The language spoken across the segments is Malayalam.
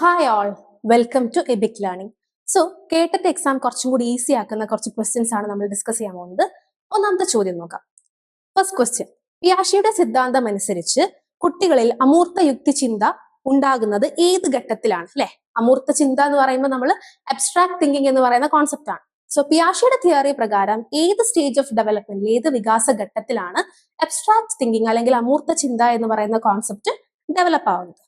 Hi all welcome to Abic learning so കേട്ടിട്ട് എക്സാം കുറച്ചും കൂടി ഈസി ആക്കുന്ന കുറച്ച് ക്വസ്റ്റ്യൻസ് ആണ് നമ്മൾ ഡിസ്കസ് ചെയ്യാൻ പോകുന്നത്. ഒന്നാമത്തെ ചോദ്യം നോക്കാം. ഫസ്റ്റ് ക്വസ്റ്റ്യൻ പിയാഷിയുടെ സിദ്ധാന്തം അനുസരിച്ച് കുട്ടികളിൽ അമൂർത്ത യുക്തി ചിന്ത ഉണ്ടാകുന്നത് ഏത് ഘട്ടത്തിലാണ്? അല്ലെ? അമൂർത്ത ചിന്ത എന്ന് പറയുമ്പോൾ നമ്മൾ അബ്സ്ട്രാക്ട് തിങ്കിങ് എന്ന് പറയുന്ന കോൺസെപ്റ്റ് ആണ്. സോ പിയാഷിയുടെ തിയറി പ്രകാരം ഏത് സ്റ്റേജ് ഓഫ് ഡെവലപ്മെന്റ് ഏത് വികാസ ഘട്ടത്തിലാണ് അബ്സ്ട്രാക്ട് തിങ്കിങ് അല്ലെങ്കിൽ അമൂർത്ത ചിന്ത എന്ന് പറയുന്ന കോൺസെപ്റ്റ് ഡെവലപ്പ് ആവുന്നത്?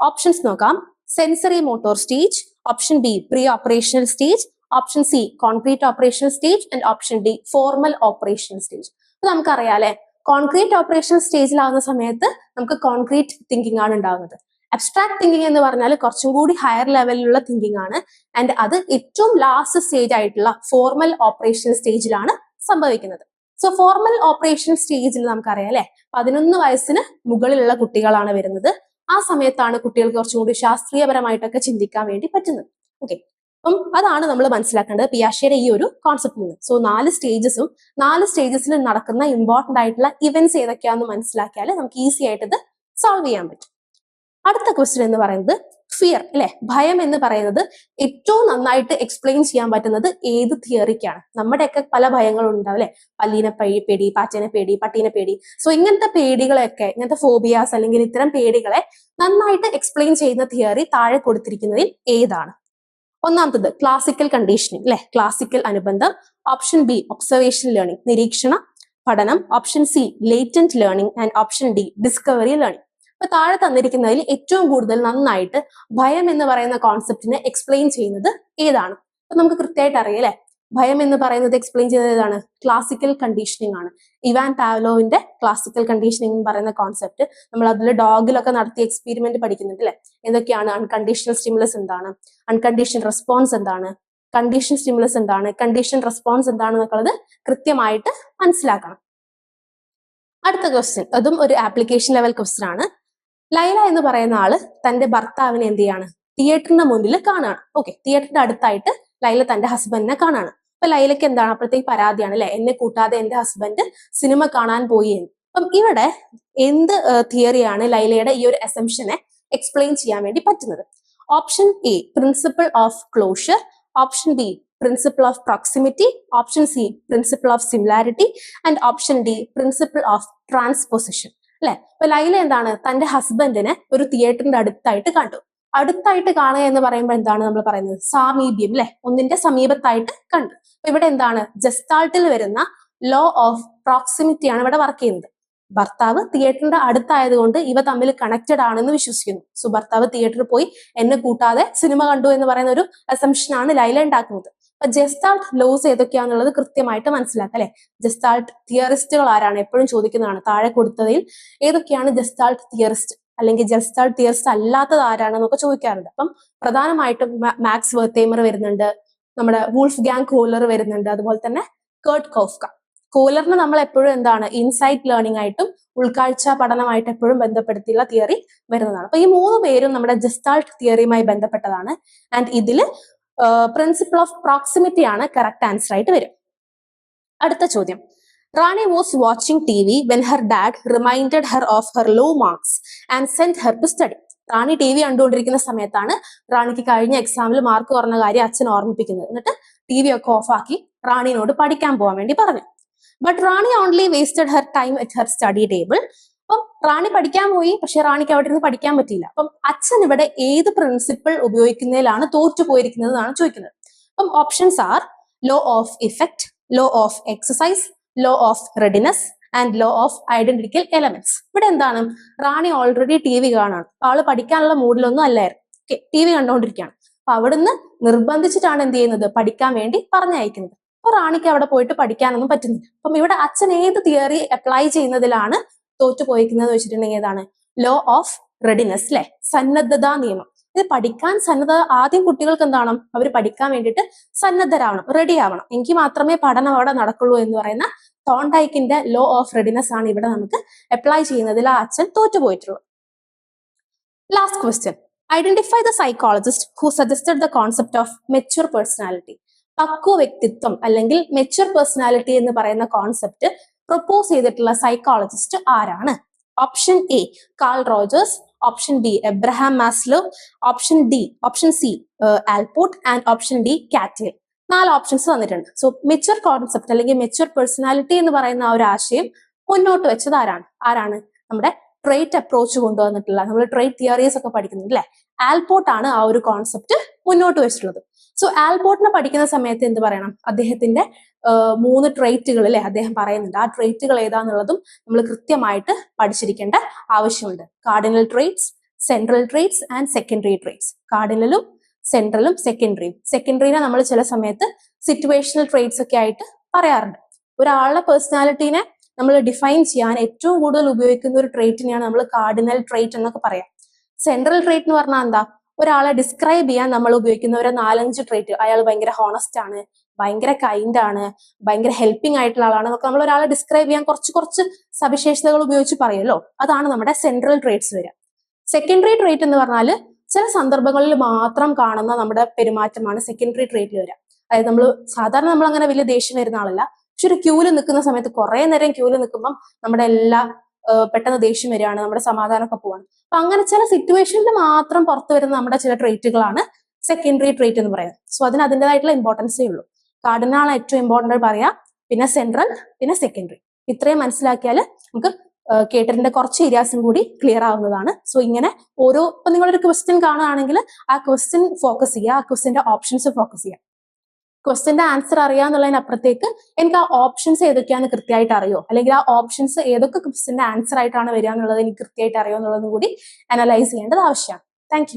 ഓപ്ഷൻസ് നോക്കാം. Sensory motor stage option B pre operational stage option C concrete operational stage and option D formal operation stage അപ്പൊ അല്ലെ കോൺക്രീറ്റ് ഓപ്പറേഷണൽ സ്റ്റേജിലാവുന്ന സമയത്ത് നമുക്ക് കോൺക്രീറ്റ് തിങ്കിങ് ആണ് ഉണ്ടാകുന്നത് അബ്സ്ട്രാക്ട് തിങ്കിങ് എന്ന് പറഞ്ഞാൽ കുറച്ചും കൂടി ഹയർ ലെവലിലുള്ള തിങ്കിങ് ആണ്. ആൻഡ് അത് ഏറ്റവും ലാസ്റ്റ് സ്റ്റേജ് ആയിട്ടുള്ള ഫോർമൽ ഓപ്പറേഷൻ സ്റ്റേജിലാണ് സംഭവിക്കുന്നത്. സോ ഫോർമൽ ഓപ്പറേഷൻ സ്റ്റേജിൽ നമുക്കറിയാം അല്ലെ? പതിനൊന്ന് വയസ്സിന് മുകളിലുള്ള കുട്ടികളാണ് വരുന്നത്. ആ സമയത്താണ് കുട്ടികൾക്ക് കുറച്ചും കൂടി ശാസ്ത്രീയപരമായിട്ടൊക്കെ ചിന്തിക്കാൻ വേണ്ടി പറ്റുന്നത്. ഓക്കെ അപ്പം അതാണ് നമ്മൾ മനസ്സിലാക്കേണ്ടത് പിയാഷയുടെ ഈ ഒരു കോൺസെപ്റ്റിൽ നിന്ന് സോ നാല് സ്റ്റേജസും നാല് സ്റ്റേജസിൽ നടക്കുന്ന ഇമ്പോർട്ടന്റ് ആയിട്ടുള്ള ഇവന്റ്സ് ഏതൊക്കെയാണെന്ന് മനസ്സിലാക്കിയാൽ നമുക്ക് ഈസി ആയിട്ട് ഇത് സോൾവ് ചെയ്യാൻ പറ്റും. അടുത്ത ക്വസ്റ്റ്യൻ എന്ന് പറയുന്നത് ഫിയർ അല്ലെ? ഭയം എന്ന് പറയുന്നത് ഏറ്റവും നന്നായിട്ട് എക്സ്പ്ലെയിൻ ചെയ്യാൻ പറ്റുന്നത് ഏത് തിയറിക്കാണ് നമ്മുടെയൊക്കെ പല ഭയങ്ങളും ഉണ്ടാവും അല്ലെ? പല്ലീനെ പേടി പാച്ചനെ പേടി പട്ടീനെ പേടി. സോ ഇങ്ങനത്തെ പേടികളെയൊക്കെ ഇങ്ങനത്തെ ഫോബിയാസ് അല്ലെങ്കിൽ ഇത്തരം പേടികളെ നന്നായിട്ട് എക്സ്പ്ലെയിൻ ചെയ്യുന്ന തിയറി താഴെ കൊടുത്തിരിക്കുന്നതിൽ ഏതാണ്? ഒന്നാമത്തത് ക്ലാസിക്കൽ കണ്ടീഷനിങ് അല്ലെ? ക്ലാസിക്കൽ അനുബന്ധം. ഓപ്ഷൻ ബി ഒബ്സർവേഷൻ ലേണിംഗ് നിരീക്ഷണ പഠനം. Option C latent learning and option D discovery learning അപ്പൊ താഴെ തന്നിരിക്കുന്നതിൽ ഏറ്റവും കൂടുതൽ നന്നായിട്ട് ഭയം എന്ന് പറയുന്ന കോൺസെപ്റ്റിനെ എക്സ്പ്ലെയിൻ ചെയ്യുന്നത് ഏതാണ്? അപ്പൊ നമുക്ക് കൃത്യമായിട്ട് അറിയാം ഭയം എന്ന് പറയുന്നത് എക്സ്പ്ലെയിൻ ചെയ്യുന്നത് ഏതാണ്? ക്ലാസിക്കൽ കണ്ടീഷനിങ് ആണ്. ഇവാൻ പാവലോവിന്റെ ക്ലാസിക്കൽ കണ്ടീഷനിങ് എന്ന് പറയുന്ന കോൺസെപ്റ്റ് നമ്മൾ അതിൽ ഡോഗിലൊക്കെ നടത്തിയ എക്സ്പെരിമെന്റ് പഠിക്കുന്നുണ്ട് അല്ലെ? എന്തൊക്കെയാണ്? അൺകണ്ടീഷണൽ സ്റ്റിമുലസ് എന്താണ്? അൺകണ്ടീഷണൽ റെസ്പോൺസ് എന്താണ്? കണ്ടീഷൻ സ്റ്റിമുലസ് എന്താണ്? കണ്ടീഷൻ റെസ്പോൺസ് എന്താണ് എന്നുള്ളത് കൃത്യമായിട്ട് മനസ്സിലാക്കണം. അടുത്ത ക്വസ്റ്റ്യൻ അതും ഒരു ആപ്ലിക്കേഷൻ ലെവൽ ക്വസ്റ്റ്യൻ ആണ്. ലൈല എന്ന് പറയുന്ന ആൾ തന്റെ ഭർത്താവിനെ എന്ത് ചെയ്യാണ്? തിയേറ്ററിന്റെ മുന്നിൽ കാണാണ്. ഓക്കെ തിയേറ്ററിന്റെ അടുത്തായിട്ട് ലൈല തന്റെ ഹസ്ബൻഡിനെ കാണാണ്. അപ്പൊ ലൈലക്ക് എന്താണ് അപ്പോഴത്തേക്ക് പരാതിയാണ് അല്ലെ? എന്നെ കൂട്ടാതെ എന്റെ ഹസ്ബൻഡ് സിനിമ കാണാൻ പോയി എന്ന്. അപ്പം ഇവിടെ എന്ത് തിയറിയാണ് ലൈലയുടെ ഈ ഒരു അസംഷനെ എക്സ്പ്ലെയിൻ ചെയ്യാൻ വേണ്ടി പറ്റുന്നത്? Option A principle of closure option B principle of proximity option C principle of similarity and option D principle of transposition അല്ലെ? അപ്പൊ ലൈല എന്താണ്? തന്റെ ഹസ്ബൻഡിനെ ഒരു തിയേറ്ററിന്റെ അടുത്തായിട്ട് കണ്ടു. അടുത്തായിട്ട് കാണുക എന്ന് പറയുമ്പോൾ എന്താണ് നമ്മൾ പറയുന്നത്? സാമീപ്യം അല്ലെ? ഒന്നിന്റെ സമീപത്തായിട്ട് കണ്ടു. അപ്പൊ ഇവിടെ എന്താണ്? ജസ്റ്റാൾട്ടിൽ വരുന്ന ലോ ഓഫ് പ്രോക്സിമിറ്റി ആണ് ഇവിടെ വർക്ക് ചെയ്യുന്നത്. ഭർത്താവ് തിയേറ്ററിന്റെ അടുത്തായതുകൊണ്ട് ഇവ തമ്മിൽ കണക്റ്റഡ് ആണെന്ന് വിശ്വസിക്കുന്നു. സോ ഭർത്താവ് തിയേറ്ററിൽ പോയി എന്നെ കൂട്ടാതെ സിനിമ കണ്ടു എന്ന് പറയുന്ന ഒരു അസംഷൻ ആണ് ലൈല ഉണ്ടാക്കുന്നത്. അപ്പൊ ജസ്റ്റാൾട്ട് ലോസ് ഏതൊക്കെയാണെന്നുള്ളത് കൃത്യമായിട്ട് മനസ്സിലാക്കുക അല്ലെ? ജസ്റ്റാൾട്ട് തിയറിസ്റ്റുകൾ ആരാണ്? എപ്പോഴും ചോദിക്കുന്നതാണ്. താഴെ കൊടുത്തതിൽ ഏതൊക്കെയാണ് ജസ്റ്റാൾട്ട് തിയറിസ്റ്റ് അല്ലെങ്കിൽ ജസ്റ്റാൾട്ട് തിയറിസ്റ്റ് അല്ലാത്തത് ആരാണെന്നൊക്കെ ചോദിക്കാറുണ്ട്. അപ്പം പ്രധാനമായിട്ടും മാക്സ് വെർത്തേമർ വരുന്നുണ്ട്. നമ്മുടെ വൂൾഫ് ഗാങ് കോലർ വരുന്നുണ്ട്. അതുപോലെ തന്നെ കേർട്ട് കോഫ്ക. കോലറിന് നമ്മൾ എപ്പോഴും എന്താണ്? ഇൻസൈറ്റ് ലേണിംഗ് ആയിട്ടും ഉൾക്കാഴ്ച പഠനമായിട്ട് എപ്പോഴും ബന്ധപ്പെടുത്തിയുള്ള തിയറി വരുന്നതാണ്. അപ്പൊ ഈ മൂന്ന് പേരും നമ്മുടെ ജസ്റ്റാൾട്ട് തിയറിയുമായി ബന്ധപ്പെട്ടതാണ്. ആൻഡ് ഇതിൽ പ്രിൻസിപ്പിൾ ഓഫ് പ്രോക്സിമിറ്റി ആണ് കറക്റ്റ് ആൻസർ ആയിട്ട് വരും അടുത്ത ചോദ്യം. Rani was watching T V when her dad reminded her of her low marks and send her to study Rani T V കണ്ടുകൊണ്ടിരിക്കുന്ന സമയത്താണ് റാണിക്ക് കഴിഞ്ഞ എക്സാമിൽ മാർക്ക് കുറഞ്ഞ കാര്യം അച്ഛൻ ഓർമ്മിപ്പിക്കുന്നത്. എന്നിട്ട് ടി വി ഒക്കെ ഓഫാക്കി റാണിനോട് പഠിക്കാൻ പോകാൻ വേണ്ടി പറഞ്ഞു. But Rani only wasted her time at her study table അപ്പം റാണി പഠിക്കാൻ പോയി. പക്ഷെ റാണിക്ക് അവിടെ ഇരുന്ന് പഠിക്കാൻ പറ്റിയില്ല. അപ്പം അച്ഛൻ ഇവിടെ ഏത് പ്രിൻസിപ്പിൾ ഉപയോഗിക്കുന്നതിലാണ് തോറ്റു പോയിരിക്കുന്നത് എന്നാണ് ചോദിക്കുന്നത്. അപ്പം options are law of effect law of exercise law of readiness and law of identical elements ഇവിടെ എന്താണ്? റാണി ഓൾറെഡി ടി വി കാണാണ്. ആൾ പഠിക്കാനുള്ള മൂഡിലൊന്നും അല്ലായിരുന്നു. ടി വി കണ്ടുകൊണ്ടിരിക്കുകയാണ് അപ്പൊ അവിടുന്ന് നിർബന്ധിച്ചിട്ടാണ് എന്ത് ചെയ്യുന്നത്? പഠിക്കാൻ വേണ്ടി പറഞ്ഞയക്കുന്നത്. അപ്പൊ റാണിക്ക് അവിടെ പോയിട്ട് പഠിക്കാനൊന്നും പറ്റുന്നില്ല. അപ്പം ഇവിടെ അച്ഛൻ ഏത് തിയറി അപ്ലൈ ചെയ്യുന്നതിലാണ് തോറ്റു പോയിരിക്കുന്നത് വെച്ചിട്ടുണ്ടെങ്കിൽ ഏതാണ്? ലോ ഓഫ് റെഡിനെസ് അല്ലെ സന്നദ്ധതാ നിയമം. ഇത് പഠിക്കാൻ സന്നദ്ധ ആദ്യം കുട്ടികൾക്ക് എന്താണ് അവർ പഠിക്കാൻ വേണ്ടിയിട്ട് സന്നദ്ധരാവണം റെഡി ആവണം. എങ്കിൽ മാത്രമേ പഠനം അവിടെ നടക്കുള്ളൂ എന്ന് പറയുന്ന തോണ്ടൈക്കിന്റെ ലോ ഓഫ് റെഡിനെസ് ആണ് ഇവിടെ നമുക്ക് അപ്ലൈ ചെയ്യുന്നതിൽ ആ അച്ഛൻ തോറ്റുപോയിട്ടുള്ളത്. Last question identify the psychologist who suggested the concept of mature personality പക്വ വ്യക്തിത്വം അല്ലെങ്കിൽ മെച്യൂർ പേഴ്സണാലിറ്റി എന്ന് പറയുന്ന കോൺസെപ്റ്റ് പ്രൊപ്പോസ് ചെയ്തിട്ടുള്ള സൈക്കോളജിസ്റ്റ് ആരാണ്? Option A Carl Rogers option B Abraham Maslow option D option C Allport and option D Cattell നാല് ഓപ്ഷൻസ് വന്നിട്ടുണ്ട് സോ മെച്ചുവർ കോൺസെപ്റ്റ് അല്ലെങ്കിൽ മെച്ചുവർ പേഴ്സണാലിറ്റി എന്ന് പറയുന്ന ആ ഒരു ആശയം മുന്നോട്ട് വെച്ചത് ആരാണ്? ആരാണ്? നമ്മുടെ ട്രേറ്റ് അപ്രോച്ച് കൊണ്ടുവന്നിട്ടുള്ള നമ്മൾ ട്രേറ്റ് തിയറീസ് ഒക്കെ പഠിക്കുന്നുണ്ട് അല്ലെ ആൽപോർട്ട് ആണ് ആ ഒരു കോൺസെപ്റ്റ് മുന്നോട്ട് വെച്ചിട്ടുള്ളത്. സോ ആൽപോർട്ടിനെ പഠിക്കുന്ന സമയത്ത് എന്ത് പറയണം? അദ്ദേഹത്തിന്റെ മൂന്ന് ട്രേറ്റുകൾ അല്ലെ അദ്ദേഹം പറയുന്നുണ്ട്. ആ ട്രേറ്റുകൾ ഏതാന്നുള്ളതും നമ്മൾ കൃത്യമായിട്ട് പഠിച്ചിരിക്കേണ്ട ആവശ്യമുണ്ട്. Cardinal traits central traits and secondary traits കാർഡിനലും സെൻട്രലും സെക്കൻഡറിയും സെക്കൻഡറിനെ നമ്മൾ ചില സമയത്ത് സിറ്റുവേഷണൽ ട്രേറ്റ്സ് ഒക്കെ ആയിട്ട് പറയാറുണ്ട്. ഒരാളുടെ പേഴ്സണാലിറ്റീനെ നമ്മൾ ഡിഫൈൻ ചെയ്യാൻ ഏറ്റവും കൂടുതൽ ഉപയോഗിക്കുന്ന ഒരു ട്രേറ്റിനെയാണ് നമ്മൾ കാർഡിനൽ ട്രേറ്റ് എന്നൊക്കെ പറയാം. സെൻട്രൽ ട്രേറ്റ് എന്ന് പറഞ്ഞാൽ എന്താ? ഒരാളെ ഡിസ്ക്രൈബ് ചെയ്യാൻ നമ്മൾ ഉപയോഗിക്കുന്ന ഒരു നാലഞ്ച് ട്രേറ്റ് അയാൾ ഭയങ്കര ഹോണസ്റ്റ് ആണ് ഭയങ്കര കൈൻഡ് ആണ് ഭയങ്കര ഹെൽപ്പിംഗ് ആയിട്ടുള്ള ആളാണ് എന്നൊക്കെ നമ്മൾ ഒരാളെ ഡിസ്ക്രൈബ് ചെയ്യാൻ കുറച്ച് കുറച്ച് സവിശേഷതകൾ ഉപയോഗിച്ച് പറയുമല്ലോ അതാണ് നമ്മുടെ സെൻട്രൽ ട്രേറ്റ്സ് വരിക. സെക്കൻഡറി ട്രേറ്റ് എന്ന് പറഞ്ഞാൽ ചില സന്ദർഭങ്ങളിൽ മാത്രം കാണുന്ന നമ്മുടെ പെരുമാറ്റമാണ് സെക്കൻഡറി ട്രേറ്റിൽ വരിക. അതായത് നമ്മൾ സാധാരണ നമ്മൾ അങ്ങനെ വലിയ ദേഷ്യം വരുന്ന ആളല്ല. പക്ഷെ ഒരു ക്യൂൽ നിൽക്കുന്ന സമയത്ത് കുറെ നേരം ക്യൂൽ നിൽക്കുമ്പം നമ്മുടെ എല്ലാ പെട്ടെന്ന് ദേഷ്യം വരികയാണ് നമ്മുടെ സമാധാനമൊക്കെ പോവാണ്. അപ്പൊ അങ്ങനെ ചില സിറ്റുവേഷനിൽ മാത്രം പുറത്തു വരുന്ന നമ്മുടെ ചില ട്രേറ്റുകളാണ് സെക്കൻഡറി ട്രേറ്റ് എന്ന് പറയുന്നത്. സോ അതിന് അതിന്റെതായിട്ടുള്ള ഇമ്പോർട്ടൻസേ ഉള്ളൂ കാർഡിനാണ് ഏറ്റവും ഇമ്പോർട്ടന്റ് പറയാം പിന്നെ സെൻട്രൽ പിന്നെ സെക്കൻഡറി ഇത്രയും മനസ്സിലാക്കിയാൽ നമുക്ക് കേട്ടറിന്റെ കുറച്ച് ഏരിയാസും കൂടി ക്ലിയർ ആവുന്നതാണ്. സോ ഇങ്ങനെ ഓരോ ഇപ്പൊ നിങ്ങളൊരു ക്വസ്റ്റ്യൻ കാണുകയാണെങ്കിൽ ആ ക്വസ്റ്റ്യൻ ഫോക്കസ് ചെയ്യുക ആ ക്വസ്റ്റ്യന്റെ ഓപ്ഷൻസ് ഫോക്കസ് ചെയ്യുക. ക്വസ്റ്റ്യന്റെ ആൻസർ അറിയാന്നുള്ളതിനപ്പുറത്തേക്ക് എനിക്ക് ആ ഓപ്ഷൻസ് ഏതൊക്കെയാണ് കൃത്യമായിട്ട് അറിയോ? അല്ലെങ്കിൽ ആ ഓപ്ഷൻസ് ഏതൊക്കെ ക്വസ്റ്റ്യന്റെ ആൻസർ ആയിട്ടാണ് വരിക എന്നുള്ളത് എനിക്ക് കൃത്യമായിട്ട് അറിയോ എന്നുള്ളതും കൂടി അനലൈസ് ചെയ്യേണ്ടത് ആവശ്യമാണ്. താങ്ക്